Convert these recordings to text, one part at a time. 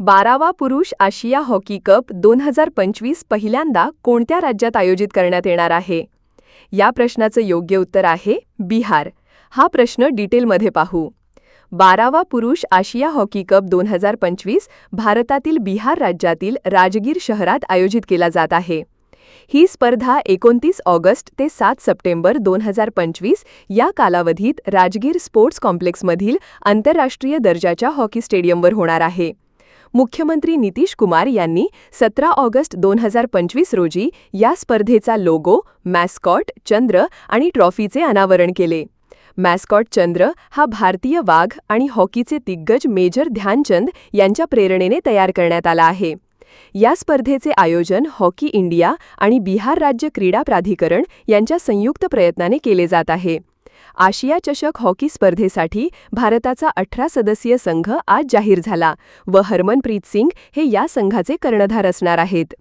बारावा पुरुष आशिया hockey cup दोन हजार पंचवीस पहिल्यांदा कोणत्या राज्यात आयोजित करण्यात येणार आहे? या प्रश्नाचं योग्य उत्तर आहे बिहार. हा प्रश्न डिटेलमध्ये पाहू. बारावा पुरुष आशिया हॉकी कप दोन हजार पंचवीस भारतातील बिहार राज्यातील राजगीर शहरात आयोजित केला जात आहे. ही स्पर्धा एकोणतीस ऑगस्ट ते सात सप्टेंबर दोन हजार पंचवीस या कालावधीत राजगीर स्पोर्ट्स कॉम्प्लेक्समधील आंतरराष्ट्रीय दर्जाच्या हॉकी स्टेडियमवर होणार आहे. मुख्यमंत्री नितीश कुमार यांनी सतरा ऑगस्ट दोन हजार पंचवीस रोजी या स्पर्धेचा लोगो मॅस्कॉट चंद्र आणि ट्रॉफीचे अनावरण केले. मॅस्कॉट चंद्र हा भारतीय वाघ आणि हॉकीचे दिग्गज मेजर ध्यानचंद यांच्या प्रेरणेने तयार करण्यात आला आहे. या स्पर्धेचे आयोजन हॉकी इंडिया आणि बिहार राज्य क्रीडा प्राधिकरण यांच्या संयुक्त प्रयत्नाने केले जात आहे. आशिया चषक हॉकी स्पर्धेसाठी भारताचा अठरा सदस्यीय संघ आज जाहीर झाला व हरमनप्रीत सिंग हे या संघाचे कर्णधार असणार आहेत.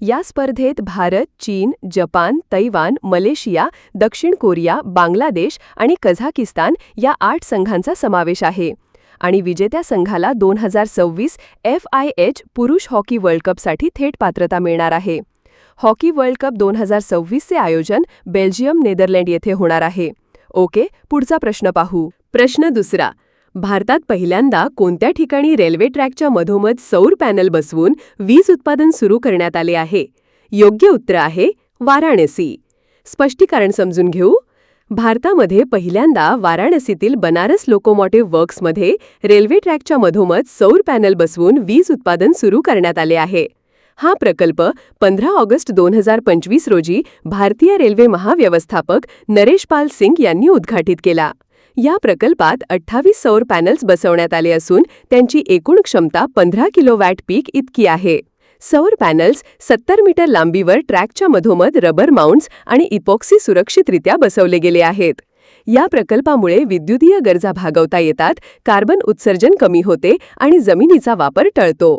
या स्पर्धेत भारत चीन जपान तैवान मलेशिया दक्षिण कोरिया बांगलादेश आणि कझाकिस्तान या आठ संघांचा समावेश आहे. आणि विजेत्या संघाला दोन हजार सव्वीस एफ आय एच पुरुष हॉकी वर्ल्ड कपसाठी थेट पात्रता मिळणार आहे. हॉकी वर्ल्ड कप दोन हजार सव्वीसचे आयोजन बेल्जियम नेदरलँड येथे होणार आहे. ओके पुढचा प्रश्न पाहू. प्रश्न दुसरा. भारतात पहिल्यांदा कोणत्या ठिकाणी रेल्वे ट्रॅकच्या मधोमध सौर पॅनल बसवून वीज उत्पादन सुरू करण्यात आले आहे? योग्य उत्तर आहे वाराणसी. स्पष्टीकरण समजून घेऊ. भारतामध्ये पहिल्यांदा वाराणसीतील बनारस लोकोमोटिव्ह वर्क्समध्ये रेल्वे ट्रॅकच्या मधोमध सौर पॅनल बसवून वीज उत्पादन सुरू करण्यात आले आहे. हा प्रकल्प पंधरा ऑगस्ट दोन हजार पंचवीस रोजी भारतीय रेल्वे महाव्यवस्थापक नरेश पाल सिंग यांनी उद्घाटित केला. या प्रकल्पात अठ्ठावीस सौर पॅनल्स बसवण्यात आले असून त्यांची एकूण क्षमता पंधरा किलो वॅट पीक इतकी आहे. सौर पॅनल्स सत्तर मीटर लांबीवर ट्रॅकच्या मधोमध रबर माउंट्स आणि इपॉक्सी सुरक्षितरित्या बसवले गेले आहेत. या प्रकल्पामुळे विद्युतीय गरजा भागवता येतात कार्बन उत्सर्जन कमी होते आणि जमिनीचा वापर टळतो.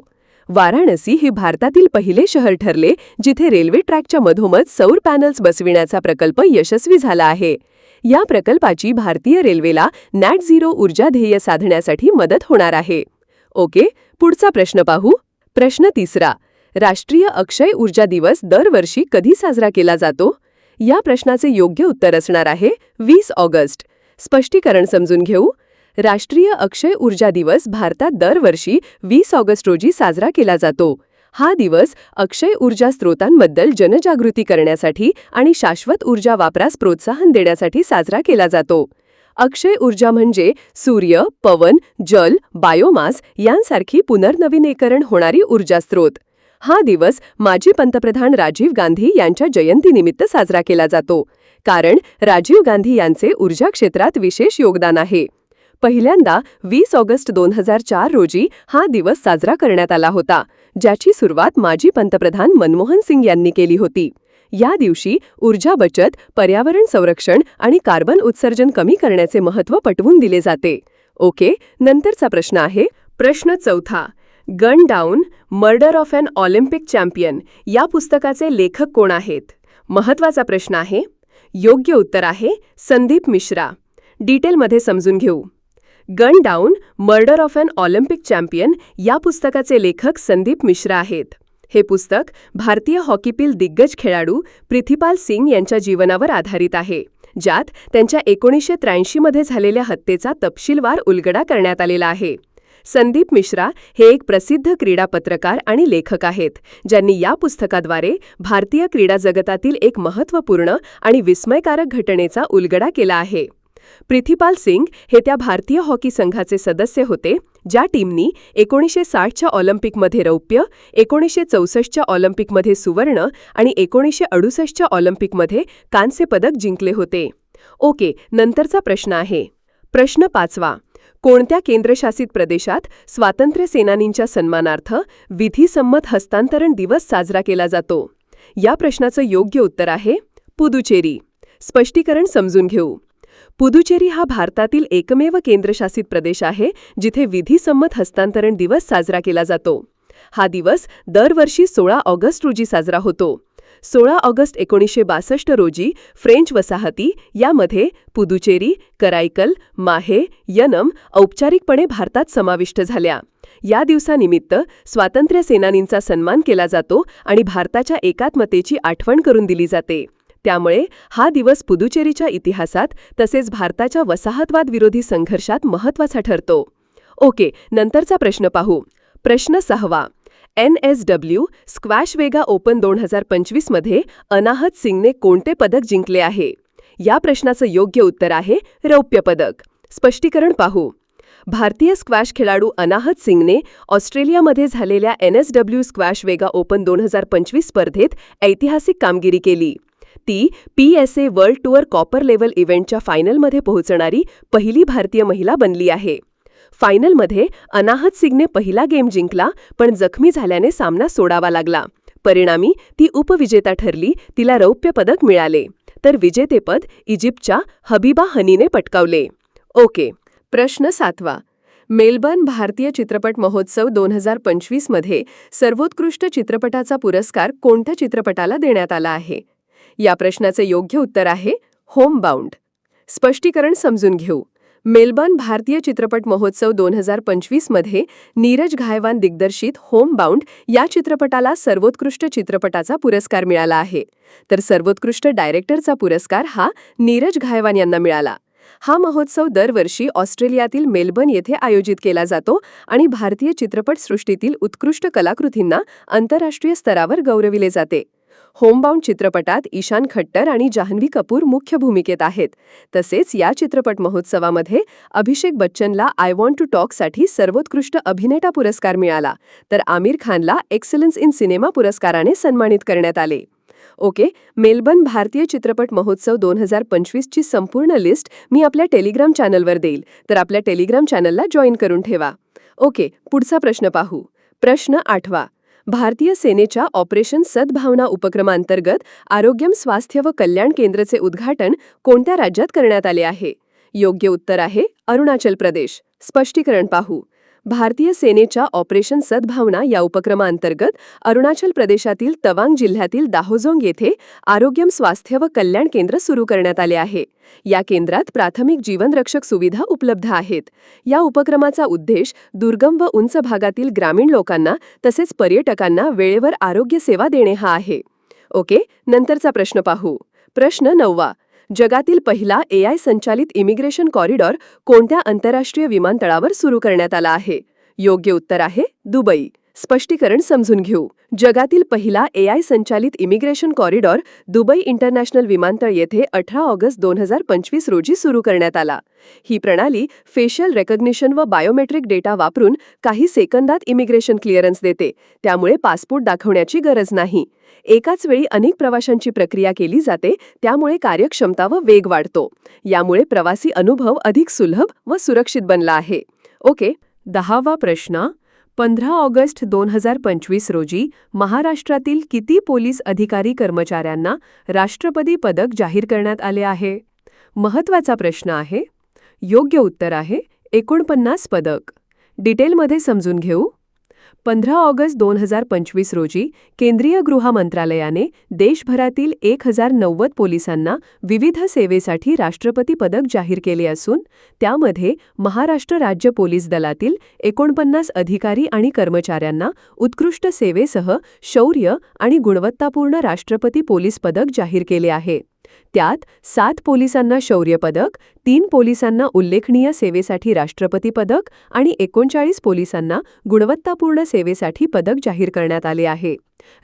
वाराणसी हे भारतातील पहिले शहर ठरले जिथे रेल्वे ट्रॅकच्या मधोमध सौर पॅनल्स बसविण्याचा प्रकल्प यशस्वी झाला आहे. या प्रकल्पाची भारतीय रेल्वेला नॅट झिरो ऊर्जा ध्येय साधण्यासाठी मदत होणार आहे. ओके पुढचा प्रश्न पाहू. प्रश्न तिसरा. राष्ट्रीय अक्षय ऊर्जा दिवस दरवर्षी कधी साजरा केला जातो? या प्रश्नाचे योग्य उत्तर असणार आहे वीस ऑगस्ट. स्पष्टीकरण समजून घेऊ. राष्ट्रीय अक्षय ऊर्जा दिवस भारतात दरवर्षी वीस ऑगस्ट रोजी साजरा केला जातो. हा दिवस अक्षय ऊर्जा स्रोतांबद्दल जनजागृती करण्यासाठी आणि शाश्वत ऊर्जा वापरास प्रोत्साहन देण्यासाठी साजरा केला जातो. अक्षय ऊर्जा म्हणजे सूर्य पवन जल बायोमास यांसारखी पुनर्नवीनीकरण होणारी ऊर्जा स्रोत. हा दिवस माजी पंतप्रधान राजीव गांधी यांच्या जयंतीनिमित्त साजरा केला जातो. कारण राजीव गांधी यांचे ऊर्जा क्षेत्रात विशेष योगदान आहे. पहिल्यांदा वीस ऑगस्ट दोन हजार चार रोजी हा दिवस साजरा करण्यात आला होता ज्याची सुरुवात माजी पंतप्रधान मनमोहन सिंग यांनी केली होती. या दिवशी ऊर्जा बचत पर्यावरण संरक्षण आणि कार्बन उत्सर्जन कमी करण्याचे महत्त्व पटवून दिले जाते. ओके नंतरचा प्रश्न आहे प्रश्न चौथा. Gun down murder of an Olympic champion या पुस्तकाचे लेखक कोण आहेत? महत्त्वाचा प्रश्न आहे योग्य उत्तर आहे संदीप मिश्रा. डिटेलमध्ये समजून घेऊ. Gun down murder of an Olympic champion या पुस्तकाचे लेखक संदीप मिश्रा आहेत. हे पुस्तक भारतीय हॉकीतील दिग्गज खेळाडू पृथ्वीपाल सिंग यांच्या जीवनावर आधारित आहे ज्यात त्यांच्या एकोणीसशे त्र्याऐंशीमध्ये झालेल्या हत्येचा तपशीलवार उलगडा करण्यात आलेला आहे. संदीप मिश्रा हे एक प्रसिद्ध क्रीडा पत्रकार आणि लेखक आहेत ज्यांनी या पुस्तकाद्वारे भारतीय क्रीडा जगतातील एक महत्त्वपूर्ण आणि विस्मयकारक घटनेचा उलगडा केला आहे. पृथ्वीपाल सिंग हे त्या भारतीय हॉकी संघाचे सदस्य होते ज्या टीमनी एकोणीसशे साठच्या ऑलिम्पिकमध्ये रौप्य एकोणीसशे चौसष्टच्या ऑलिम्पिकमध्ये सुवर्ण आणि एकोणीसशे अडुसष्टच्या ऑलिम्पिकमध्ये कांस्य पदक जिंकले होते. ओके नंतरचा प्रश्न आहे. प्रश्न पाचवा. कोणत्या केंद्रशासित प्रदेशात स्वातंत्र्य सेनानींच्या सन्मानार्थ विधिसंमत हस्तांतरण दिवस साजरा केला जातो? या प्रश्नाचं योग्य उत्तर आहे पुदुचेरी. स्पष्टीकरण समजून घेऊ. पुदुचेरी हा भारतातील एकमेव केंद्रशासित प्रदेश आहे जिथे विधिसंमत हस्तांतरण दिवस साजरा केला जातो. हा दिवस दरवर्षी सोळा ऑगस्ट रोजी साजरा होतो. सोळा ऑगस्ट एकोणीसशे बासष्ट रोजी फ्रेंच वसाहती यामध्ये पुदुचेरी कराईकल माहे यनम औपचारिकपणे भारतात समाविष्ट झाल्या. या दिवसानिमित्त स्वातंत्र्य सेनानींचा सन्मान केला जातो आणि भारताच्या एकात्मतेची आठवण करून दिली जाते. त्यामुळे हा दिवस पुदुचेरीच्या इतिहासात तसेच भारताच्या वसाहतवाद विरोधी संघर्षात महत्त्वाचा ठरतो. ओके नंतरचा प्रश्न पाहू. प्रश्न सहावा. N S W squash Vega Open दोन हजार पंचवीसमध्ये अनाहत सिंगने कोणते पदक जिंकले आहे? या प्रश्नाचं योग्य उत्तर आहे रौप्य पदक. स्पष्टीकरण पाहू. भारतीय स्क्वॅश खेळाडू अनाहत सिंगने ऑस्ट्रेलियामध्ये झालेल्या N S W squash Vega Open दोन हजार पंचवीस स्पर्धेत ऐतिहासिक कामगिरी केली. ती P S A world tour copper level इव्हेंटच्या फायनलमध्ये पोहोचणारी पहिली भारतीय महिला बनली आहे. फायनलमध्ये अनाहत सिंगने पहिला गेम जिंकला पण जखमी झाल्याने सामना सोडावा लागला. परिणामी ती उपविजेता ठरली तिला रौप्य पदक मिळाले. तर विजेतेपद इजिप्तच्या हबीबा हनीने पटकावले. ओके प्रश्न सातवा. मेलबर्न भारतीय चित्रपट महोत्सव दोन हजार पंचवीसमध्ये सर्वोत्कृष्ट चित्रपटाचा पुरस्कार कोणत्या चित्रपटाला देण्यात आला आहे? या प्रश्नाचे योग्य उत्तर आहे होमबाउंड. स्पष्टीकरण समजून घेऊ. मेलबर्न भारतीय चित्रपट महोत्सव दोन हजार पंचवीसमध्ये नीरज घायवान दिग्दर्शित होमबाउंड या चित्रपटाला सर्वोत्कृष्ट चित्रपटाचा पुरस्कार मिळाला आहे. तर सर्वोत्कृष्ट डायरेक्टरचा पुरस्कार हा नीरज घायवान यांना मिळाला. हा महोत्सव दरवर्षी ऑस्ट्रेलियातील मेलबर्न येथे आयोजित केला जातो आणि भारतीय चित्रपटसृष्टीतील उत्कृष्ट कलाकृतींना आंतरराष्ट्रीय स्तरावर गौरविले जाते. होमबाउंड चित्रपटात ईशान खट्टर आणि जान्हवी कपूर मुख्य भूमिकेत आहेत. तसेच या चित्रपट महोत्सवामध्ये अभिषेक बच्चनला आय वॉन्ट टू टॉकसाठी सर्वोत्कृष्ट अभिनेता पुरस्कार मिळाला. तर आमिर खानला एक्सलन्स इन सिनेमा पुरस्काराने सन्मानित करण्यात आले. ओके मेलबर्न भारतीय चित्रपट महोत्सव दोन हजार पंचवीसची संपूर्ण लिस्ट मी आपल्या टेलिग्राम चॅनलवर देईल. तर आपल्या टेलिग्राम चॅनलला जॉईन करून ठेवा. ओके पुढचा प्रश्न पाहू. प्रश्न आठवा. भारतीय सेनेच्या ऑपरेशन सद्भावना उपक्रमांतर्गत आरोग्यम स्वास्थ्य व कल्याण केंद्रचे उद्घाटन कोणत्या राज्यात करण्यात आले आहे? योग्य उत्तर आहे अरुणाचल प्रदेश. स्पष्टीकरण पाहू. भारतीय सेनेच्या ऑपरेशन सद्भावना या उपक्रमाअंतर्गत अरुणाचल प्रदेशातील तवांग जिल्ह्यातील दाहोजोंग येथे आरोग्यम स्वास्थ्य व कल्याण केंद्र सुरू करण्यात आले आहे. या केंद्रात प्राथमिक जीवनरक्षक सुविधा उपलब्ध आहेत. या उपक्रमाचा उद्देश दुर्गम व उंच भागातील ग्रामीण लोकांना तसेच पर्यटकांना वेळेवर आरोग्य सेवा देणे हा आहे. ओके नंतरचा प्रश्न पाहू. प्रश्न नववा. जगातील पहिला ए आय संचालित इमिग्रेशन कॉरिडॉर कोणत्या आंतरराष्ट्रीय विमानतळावर सुरू करण्यात आला आहे? योग्य उत्तर आहे दुबई. स्पष्टीकरण समजून घेऊ. जगातील पहिला ए आय संचालित इमिग्रेशन कॉरिडॉर दुबई इंटरनॅशनल विमानतळ येथे अठरा ऑगस्ट दोन हजार पंचवीस रोजी सुरू करण्यात आला. ही प्रणाली फेशियल रेकग्निशन व बायोमेट्रिक डेटा वापरून काही सेकंदात इमिग्रेशन क्लिअरन्स देते. त्यामुळे पासपोर्ट दाखवण्याची गरज नाही. एकाच वेळी अनेक प्रवाशांची प्रक्रिया केली जाते त्यामुळे कार्यक्षमता व वेग वाढतो. यामुळे प्रवासी अनुभव अधिक सुलभ व सुरक्षित बनला आहे. ओके दहावा प्रश्न. पंधरा ऑगस्ट दोन हजार पंचवीस रोजी महाराष्ट्रातील किती पोलीस अधिकारी कर्मचाऱ्यांना राष्ट्रपती पदक जाहीर करण्यात आले आहे? महत्त्वाचा प्रश्न आहे. योग्य उत्तर आहे एकोणपन्नास पदक. डिटेलमध्ये समजून घेऊ. पंधरा ऑगस्ट दोन हजार पंचवीस रोजी केंद्रीय गृह मंत्रालयाने देशभरातील एक हजार नव्वद पोलिसांना विविध सेवेसाठी राष्ट्रपती पदक जाहीर केले असून त्यामध्ये महाराष्ट्र राज्य पोलीस दलातील एकोणपन्नास अधिकारी आणि कर्मचाऱ्यांना उत्कृष्ट सेवेसह शौर्य आणि गुणवत्तापूर्ण राष्ट्रपती पोलीस पदक जाहीर केले आहे. त्यात सात पोलिसांना शौर्य पदक तीन पोलिसांना उल्लेखनीय सेवेसाठी राष्ट्रपती पदक आणि एकोणचाळीस पोलिसांना गुणवत्तापूर्ण सेवेसाठी पदक जाहीर करण्यात आले आहे.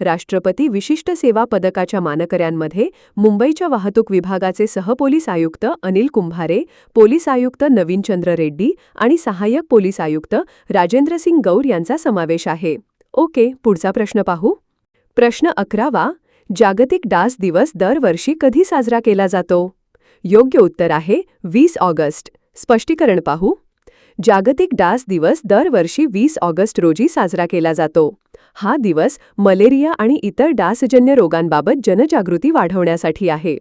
राष्ट्रपती विशिष्ट सेवा पदकाच्या मानकऱ्यांमध्ये मुंबईच्या वाहतूक विभागाचे सहपोलीस आयुक्त अनिल कुंभारे पोलीस आयुक्त नवीनचंद्र रेड्डी आणि सहाय्यक पोलीस आयुक्त राजेंद्रसिंग गौर यांचा समावेश आहे. ओके पुढचा प्रश्न पाहू. प्रश्न अकरावा जागतिक डास दिवस दरवर्षी कधी साजरा केला जातो? योग्य उत्तर आहे वीस ऑगस्ट. स्पष्टीकरण पाहू. जागतिक डास दिवस दरवर्षी वीस ऑगस्ट रोजी साजरा केला जातो. हा दिवस मलेरिया आणि इतर डासजन्य रोगांबाबत जनजागृती वाढवण्यासाठी आहे.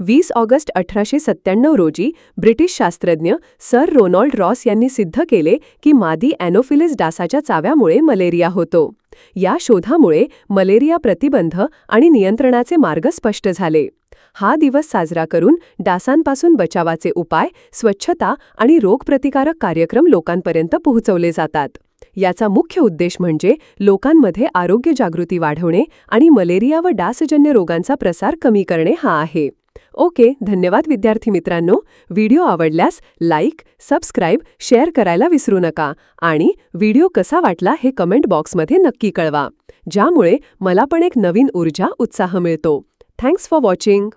वीस ऑगस्ट अठराशे सत्त्याण्णव रोजी ब्रिटिश शास्त्रज्ञ सर रोनॉल्ड रॉस यांनी सिद्ध केले की मादी ॲनोफिलिस डासाच्या चाव्यामुळे मलेरिया होतो. या शोधामुळे मलेरिया प्रतिबंध आणि नियंत्रणाचे मार्ग स्पष्ट झाले. हा दिवस साजरा करून डासांपासून बचावाचे उपाय स्वच्छता आणि रोगप्रतिकारक कार्यक्रम लोकांपर्यंत पोहोचवले जातात. याचा मुख्य उद्देश म्हणजे लोकांमध्ये आरोग्य जागृती वाढवणे आणि मलेरिया व डासजन्य रोगांचा प्रसार कमी करणे हा आहे. ओके धन्यवाद विद्यार्थी मित्रांनो. व्हिडिओ आवडल्यास लाईक सबस्क्राईब शेअर करायला विसरू नका आणि व्हिडिओ कसा वाटला हे कमेंट बॉक्समध्ये नक्की कळवा. ज्यामुळे मला पण एक नवीन ऊर्जा उत्साह मिळतो. Thanks for watching.